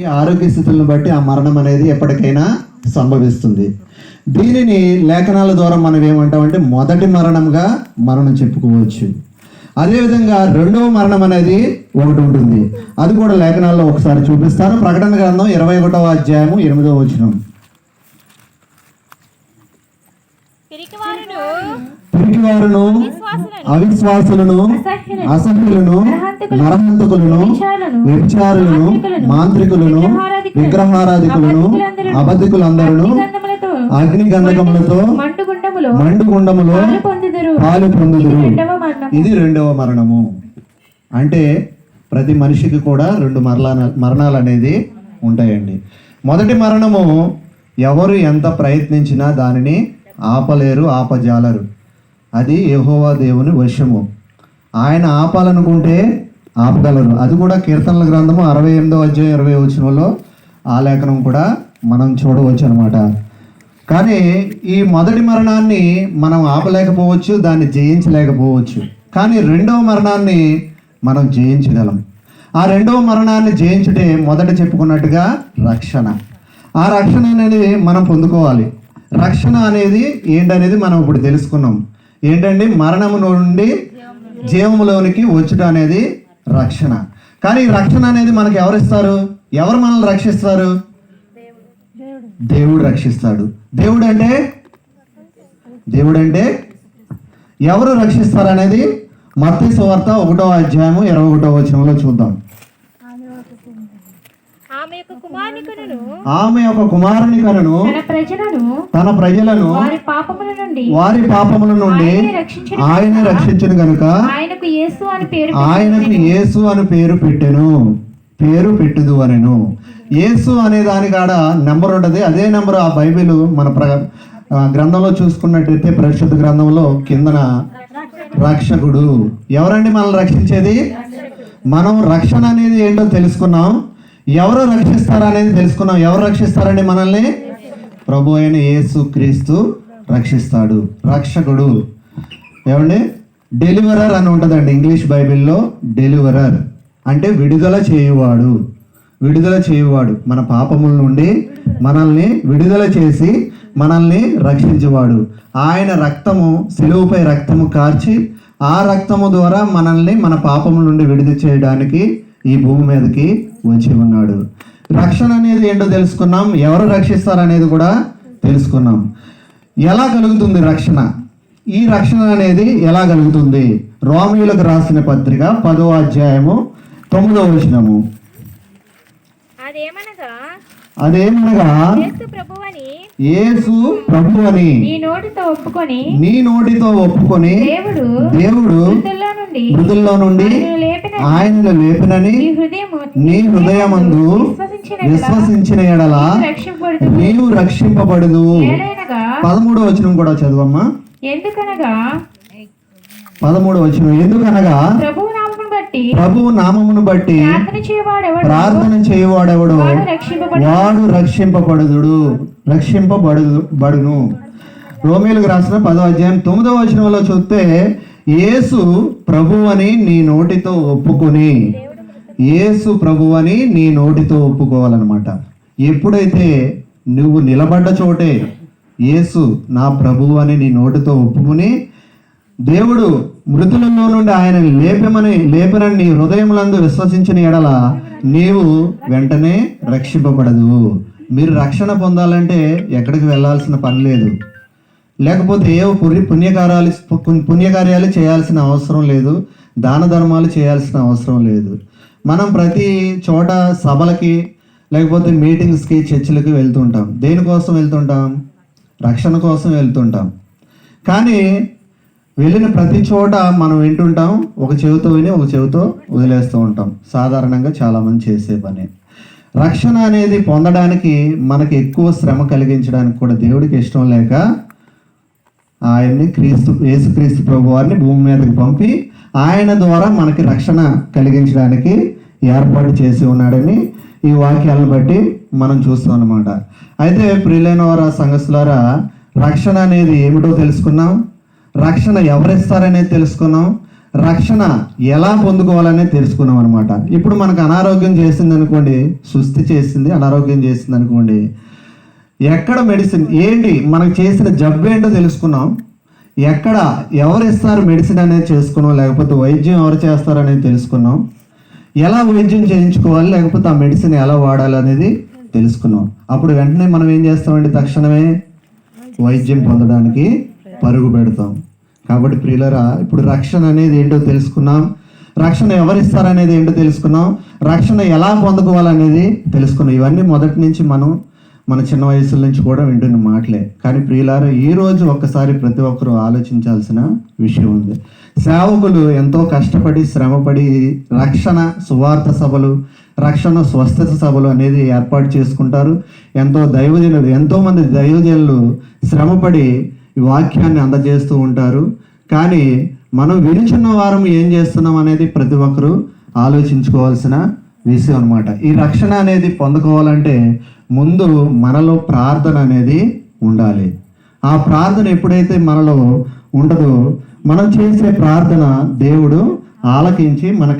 ఆరోగ్య స్థితులను బట్టి ఆ మరణం అనేది ఎప్పటికైనా సంభవిస్తుంది. దీనిని లేఖనాల ద్వారా మనం ఏమంటామంటే మొదటి మరణంగా మనం చెప్పుకోవచ్చు. అదేవిధంగా రెండవ మరణం అనేది ఒకటి ఉంటుంది. అది కూడా లేఖనాల్లో ఒకసారి చూపిస్తాను. ప్రకటన గ్రంథం ఇరవై ఒకటవ అధ్యాయము ఎనిమిదవ వచనం. పిరికివారును అవిశ్వాసులను అసహ్యులను నరహంతకులను వ్యభిచారులను మాంత్రికులను విగ్రహారాధికులను అబద్ధికులందరూ అగ్ని గంధకములతో మండుగుండములో పాలు పొందుదురు. ఇది రెండవ మరణము. అంటే ప్రతి మనిషికి కూడా రెండు మరణ మరణాలు అనేది ఉంటాయండి. మొదటి మరణము ఎవరు ఎంత ప్రయత్నించినా దానిని ఆపలేరు ఆపజాలరు. అది యహోవా దేవుని వశము. ఆయన ఆపాలనుకుంటే ఆపగలరు. అది కూడా కీర్తనల గ్రంథము అరవై ఎనిమిదో అధ్యాయం ఇరవై వచ్చినలో ఆ లేఖనం కూడా మనం చూడవచ్చు అనమాట కానీ ఈ మొదటి మరణాన్ని మనం ఆపలేకపోవచ్చు దాన్ని జయించలేకపోవచ్చు. కానీ రెండవ మరణాన్ని మనం జయించగలం. ఆ రెండవ మరణాన్ని జయించటే మొదట చెప్పుకున్నట్టుగా రక్షణ. ఆ రక్షణ అనేది మనం పొందుకోవాలి. రక్షణ అనేది ఏంటనేది మనం ఇప్పుడు తెలుసుకున్నాం. ఏంటండి? మరణము నుండి జీవములోనికి వచ్చుట అనేది రక్షణ. కానీ రక్షణ అనేది మనకు ఎవరిస్తారు ఎవరు మనల్ని రక్షిస్తారు? దేవుడు రక్షిస్తాడు. దేవుడు అంటే దేవుడు అంటే ఎవరు రక్షిస్తారు అనేది మత్స్య వార్త ఒకటో అధ్యాయము ఇరవై ఒకటో వచనంలో చూద్దాం. ఆమె యొక్క ఆమె కుమారుని కనును తన ప్రజలను. తన ప్రజలను. వారి పాపముల నుండి. వారి పాపముల నుండి ఆయనే రక్షించిన గనుక. ఆయనకు యేసు అని పేరు ఆయనకు యేసు అని పేరు పెట్టెను. పేరు పెట్టుదు అనెను. యేసు అనే దాని కాడ నెంబర్ ఉంటుంది. అదే నెంబర్ ఆ బైబిల్ మన ప్ర గ్రంథంలో చూసుకున్నట్టయితే పరిశుద్ధ గ్రంథంలో కిందన రక్షకుడు. ఎవరండి మనల్ని రక్షించేది? మనం రక్షణ అనేది ఏంటో తెలుసుకున్నాం. ఎవరు రక్షిస్తారు అనేది తెలుసుకున్నాం. ఎవరు రక్షిస్తారండి మనల్ని? ప్రభు అయిన యేసు క్రీస్తు రక్షిస్తాడు. రక్షకుడు. ఏమండి? డెలివరర్ అని ఉంటుందండి ఇంగ్లీష్ బైబిల్లో డెలివరర్. అంటే విడుదల చేయువాడు. విడుదల చేయువాడు. మన పాపముల నుండి మనల్ని విడుదల చేసి మనల్ని రక్షించేవాడు. ఆయన రక్తము సిలువుపై రక్తము కార్చి ఆ రక్తము ద్వారా మనల్ని మన పాపముల నుండి విడుదల చేయడానికి ఈ భూమి మీదకి వచ్చి ఉన్నాడు. రక్షణ అనేది ఏంటో తెలుసుకున్నాం. ఎవరు రక్షిస్తారు అనేది కూడా తెలుసుకున్నాం. ఎలా కలుగుతుంది రక్షణ? ఈ రక్షణ అనేది ఎలా కలుగుతుంది? రోమిలకు రాసిన పత్రిక పదో అధ్యాయము తొమ్మిదో వచనము. అదేమనగా అదేమనగా యేసు ప్రభు అని నీ నోటితో ఒప్పుకొని నీ నోటితో ఒప్పుకొని దేవుడు దేవుడు మృతుల్లో నుండి ఆయనను లేపినని నీ హృదయము నీ హృదయమందు విశ్వసించిన ఎడల నీవు రక్షింపబడదు పదమూడో వచనం కూడా చదువమ్మా. ఎందుకనగా పదమూడో వచనం ఎందుకనగా ప్రభువు నామమును బట్టి ప్రభువు నామమును బట్టి ప్రార్థన చేయవాడెవడు? ప్రార్థన చేయవాడెవడు? వాడు రక్షింపబడు. వాడు రక్షింపబడుదుడు రక్షింపబడు బడును రోమిలకు రాసిన పదో అధ్యాయం తొమ్మిదో వచనంలో చూస్తే యేసు ప్రభు అని నీ నోటితో ఒప్పుకొని యేసు ప్రభు అని నీ నోటితో ఒప్పుకోవాలన్నమాట. ఎప్పుడైతే నువ్వు నిలబడ్డ చోటే యేసు నా ప్రభువు అని నీ నోటితో ఒప్పుకుని దేవుడు మృతులలో నుండి ఆయన లేపమని లేపనని నీ హృదయములందు విశ్వసించిన ఎడల నీవు వెంటనే రక్షింపబడదు. మీరు రక్షణ పొందాలంటే ఎక్కడికి వెళ్ళాల్సిన పని లేదు. లేకపోతే ఏ పుణ్య పుణ్యకార్యాలు పుణ్యకార్యాలు చేయాల్సిన అవసరం లేదు. దాన ధర్మాలు చేయాల్సిన అవసరం లేదు. మనం ప్రతి చోట సభలకి లేకపోతే మీటింగ్స్కి చర్చిలకి వెళ్తుంటాం. దేనికోసం వెళ్తుంటాం? రక్షణ కోసం వెళ్తుంటాం. కానీ వెళ్ళిన ప్రతి చోట మనం వింటుంటాం ఒక చెవితో విని ఒక చెవితో వదిలేస్తూ ఉంటాం. సాధారణంగా చాలామంది చేసే పని. రక్షణ అనేది పొందడానికి మనకి ఎక్కువ శ్రమ కలిగించడానికి కూడా దేవుడికి ఇష్టం లేక ఆయన్ని క్రీస్తు యేసుక్రీస్తు ప్రభు వారిని భూమి మీదకి పంపి ఆయన ద్వారా మనకి రక్షణ కలిగించడానికి ఏర్పాటు చేసి ఉన్నాడని ఈ వాక్యాలను బట్టి మనం చూస్తాం అనమాట అయితే ప్రియులైన వారా సంఘస్థులారా రక్షణ అనేది ఏమిటో తెలుసుకున్నాం రక్షణ ఎవరిస్తారనేది తెలుసుకున్నాం. రక్షణ ఎలా పొందుకోవాలనే తెలుసుకున్నాం అనమాట ఇప్పుడు మనకు అనారోగ్యం చేసింది అనుకోండి సుస్థి చేసింది అనారోగ్యం చేసింది అనుకోండి ఎక్కడ మెడిసిన్ ఏంటి మనకు చేసిన జబ్బు ఏంటో తెలుసుకున్నాం. ఎక్కడ ఎవరు ఇస్తారు మెడిసిన్ అనేది చేసుకున్నాం లేకపోతే వైద్యం ఎవరు చేస్తారు అనేది తెలుసుకున్నాం. ఎలా వైద్యం చేయించుకోవాలి లేకపోతే ఆ మెడిసిన్ ఎలా వాడాలి అనేది తెలుసుకున్నాం. అప్పుడు వెంటనే మనం ఏం చేస్తామండి తక్షణమే వైద్యం పొందడానికి పరుగు పెడతాం. కాబట్టి ప్రియులరా ఇప్పుడు రక్షణ అనేది ఏంటో తెలుసుకున్నాం. రక్షణ ఎవరిస్తారనేది ఏంటో తెలుసుకున్నాం. రక్షణ ఎలా పొందుకోవాలనేది తెలుసుకున్నాం. ఇవన్నీ మొదటి నుంచి మనం మన చిన్న వయసుల నుంచి కూడా వింటున్న మాటలే. కానీ ప్రియులారా ఈ రోజు ఒక్కసారి ప్రతి ఒక్కరూ ఆలోచించాల్సిన విషయం ఉంది. సేవకులు ఎంతో కష్టపడి శ్రమపడి రక్షణ సువార్త సభలు రక్షణ స్వస్థత సభలు అనేది ఏర్పాటు చేసుకుంటారు. ఎంతో దైవజనులు ఎంతోమంది దైవజనులు శ్రమపడి ఈ వాక్యాన్ని అందజేస్తూ ఉంటారు. కానీ మనం వినిచున్న వారం ఏం చేస్తున్నాం అనేది ప్రతి ఒక్కరూ ఆలోచించుకోవాల్సిన విషయం అనమాట ఈ రక్షణ అనేది పొందుకోవాలంటే ముందు మనలో ప్రార్థన అనేది ఉండాలి. ఆ ప్రార్థన ఎప్పుడైతే మనలో ఉండదో మనం చేసే ప్రార్థన దేవుడు ఆలకించి మనకి